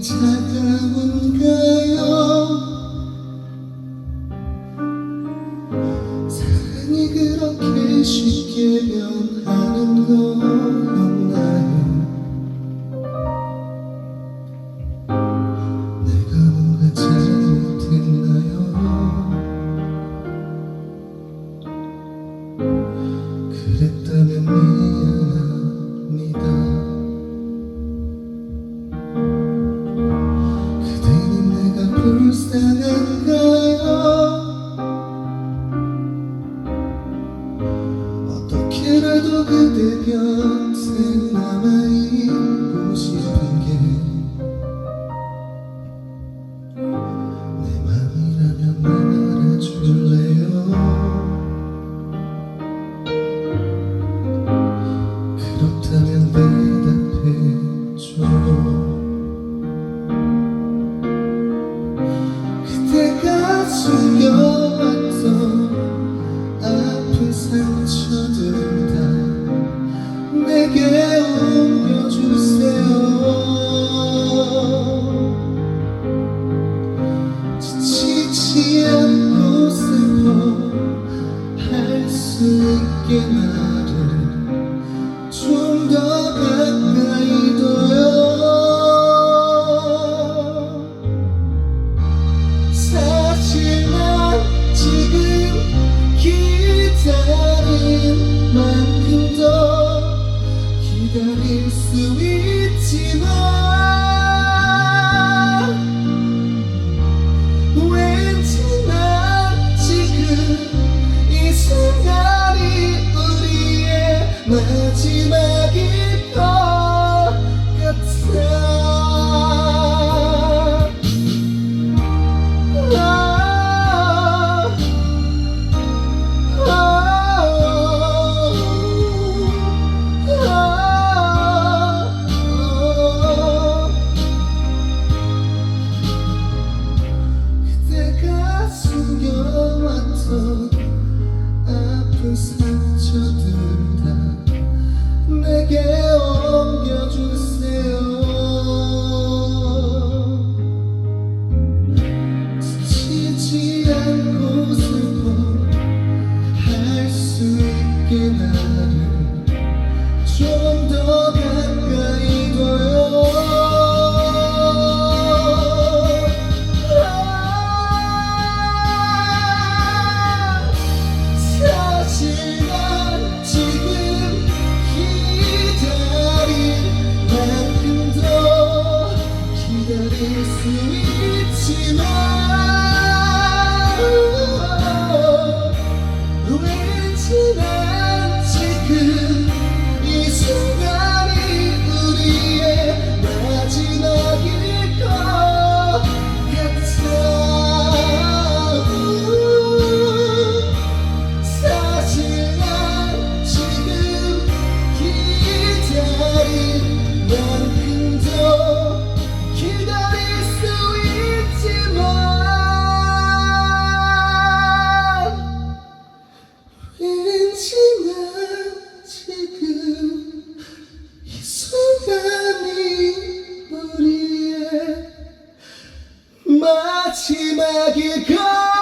찾아본가요? 사랑이 그렇게 쉽게 변하는 거였나요? 내가 뭔가 잘못했나요? 그랬다면 understand it. 있게 마지막일 것